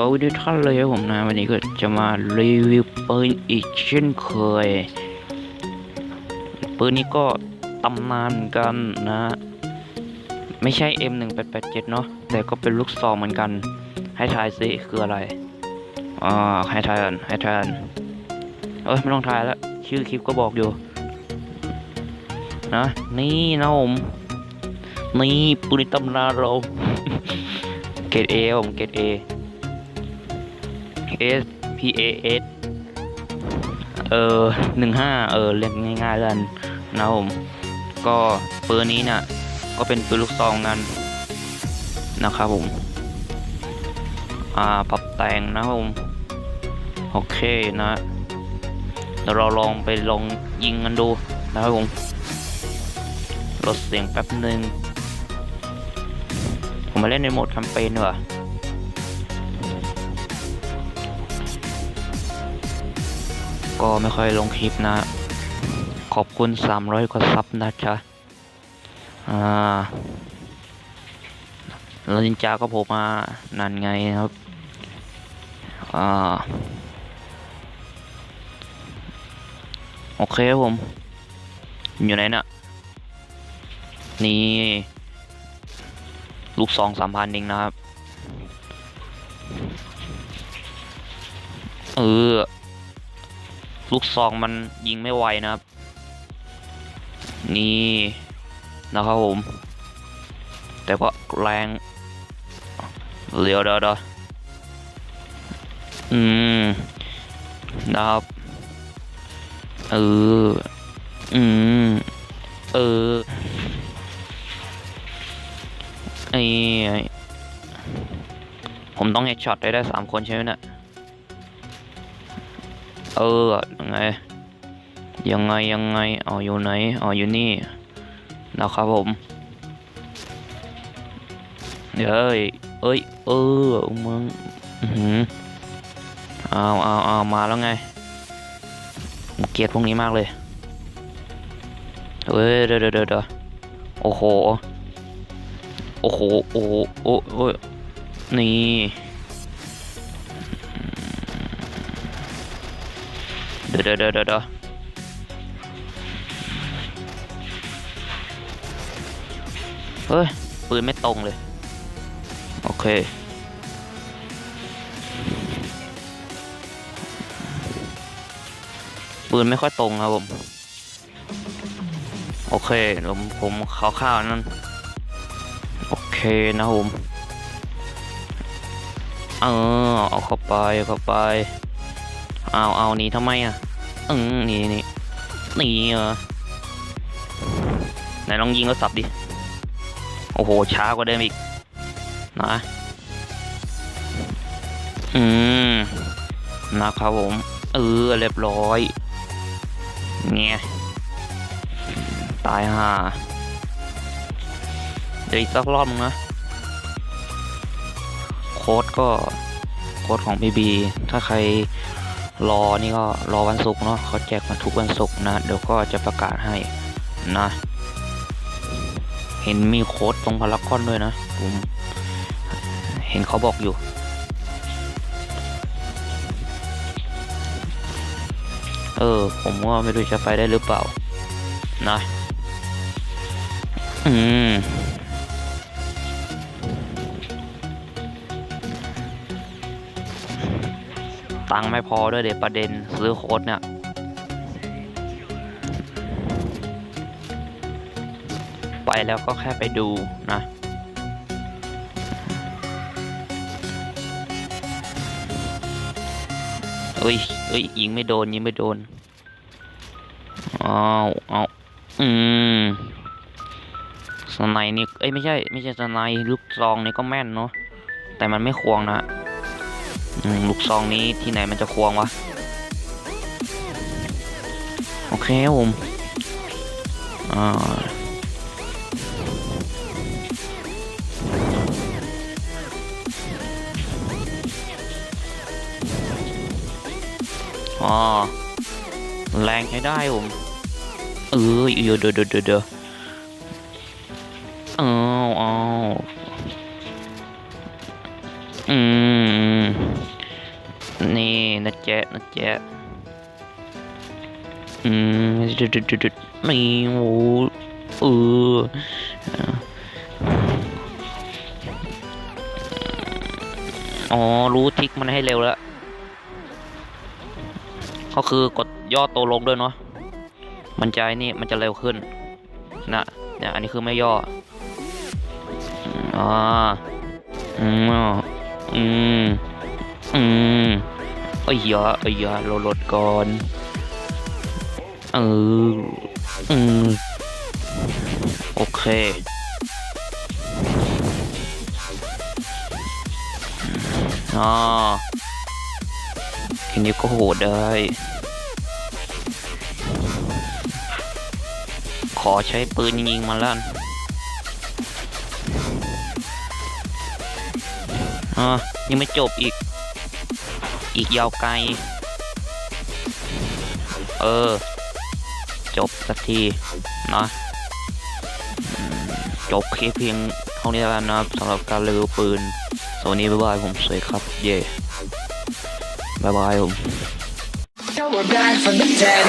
วัสดีท่านเลยครับผมนะวันนี้ก็จะมารีวิวปืนอีกเช่นเคยปืนนี้ก็ตำนานเหมือนกันนะ ไม่ใช่ M1887 เนาะแต่ก็เป็นลูกซองเหมือนกัน ให้ทายซิคืออะไรอ่าให้ทายกันให้ทายกันเอ้ยไม่ต้องทายแล้วชื่อคลิปก็บอกอยู่นะนี่นะผมนี่ปืนตำนานเราเกรดเอผมเกรดเอ S P A S เออหนึ่งห้าเออเรียกง่ายๆกันนะผม ก็ปืนนี้เนี่ยก็เป็นปืนลูกซองกันนะครับผม อ่าปรับแต่งนะครับผม โอเคนะเดี๋ยวเราลองไปลองยิงกันดูนะครับผมลดเสียงแป๊บหนึ่งผมมาเล่นในโหมดแคมเปญดีกว่า ก็ไม่ค่อยลงคลิปนะ ขอบคุณ 300 กว่าซับนะจ๊ะ อ่าแล้วนินจาก็โผมมานั่นไงครับ อ่า โอเคผม อยู่ไหนน่ะ นี่ ลูกสองสามพันเองนะครับ เออ ลูกซองมันยิงไม่ไวนะครับ นี่นะครับผม แต่ก็แรงเดี๋ยวเดี๋ยวเดี๋ยวอืมนะครับเอออืมเออไอผมต้องเฮดช็อตได้ได้สามคนใช่ไหมเนะี่ย เออยังไง ยังไงยังไงอ๋ออยู่ไหนอ๋ออยู่นี่นะครับผมเอ้ยเอ้ย เออมึงอือหือเอาเอาเอามาแล้วไง เกลียดพวกนี้มากเลยเฮ้ยเดี๋ยวเดี๋ยวเดี๋ยวโอ้โห โอ้โห โอ้โหโอ้โอ้ยนี่ เดี๋ยวเดี๋ยวเดี๋ยวเดี๋ยวเฮ้ย ปืนไม่ตรงเลย โอเค ปืนไม่ค่อยตรงครับผม โอเค ผมผมขาวๆนั่น โอเคนะผม เออ เอาเข้าไปเข้าไป เอาเอานี่ทำไมอะอืมนี่นี่นี่เออไหนลองยิงก็สับดิ โอ้โห ช้ากว่าเดิมอีก นะ อืม นะครับผม เออ เรียบร้อย เนี่ย ตายห่าเดี๋ยวอีกสักรอบนึงนะ โค้ดก็ โค้ดของ BB ถ้าใคร รอนี่ก็รอวันศุกร์เนาะเขาแจกมาทุกวันศุกร์นะเดี๋ยวก็จะประกาศให้นะ เห็นมีโค้ดตรงพารากอนด้วยนะผมเห็นเขาบอกอยู่ เออ ผมว่าไม่รู้จะไปได้หรือเปล่า นะ อืม ตังค์ไม่พอด้วยเด็ประเด็นซื้อโค้ดเนี่ยไปแล้วก็แค่ไปดูนะเอ้ยเอ้ยยิงไม่โดนยิงไม่โดนอ้าเอาอืมสไนนี่เอ้ยไม่ใช่ ไม่ใช่สไนลูกซองนี่ก็แม่นเนาะแต่มันไม่ควงนะ ลูกซองนี้ที่ไหนมันจะควงวะ โอเคครับผมอ่าอ๋อแรงใช้ได้ผมเออเดี๋ยวเดี๋ยวเดี๋ยวเดี๋ยวอ้าวอ้าวอืม นะแจ๊อืมดุดดุดดุดดุดนี่โอ้เอออ๋อ รู้ทิกมันให้เร็วแล้ว ก็คือกดย่อตัวลงด้วยเนาะ มันจะนี่มันจะเร็วขึ้น นะเนี่ยอันนี้คือไม่ย่ออืมอ่าอืม อืม อืม อ้ยอยาเอ้ยอยาเราลดก่อนเอออืมโอเคอ่าแค่นี้ก็โหดได้ ขอใช้ปืนยิงมาแล้วกันอ่ายังไม่จบอีก อีกยาวไกล เออ จบสักทีนะจบคลิปเพียงเท่านี้แล้วนะครับสำหรับการรีวิวปืนสวัสดีบ๊ายบายผมสวยครับ เย่บ๊ายบายผม So we're back from the dead.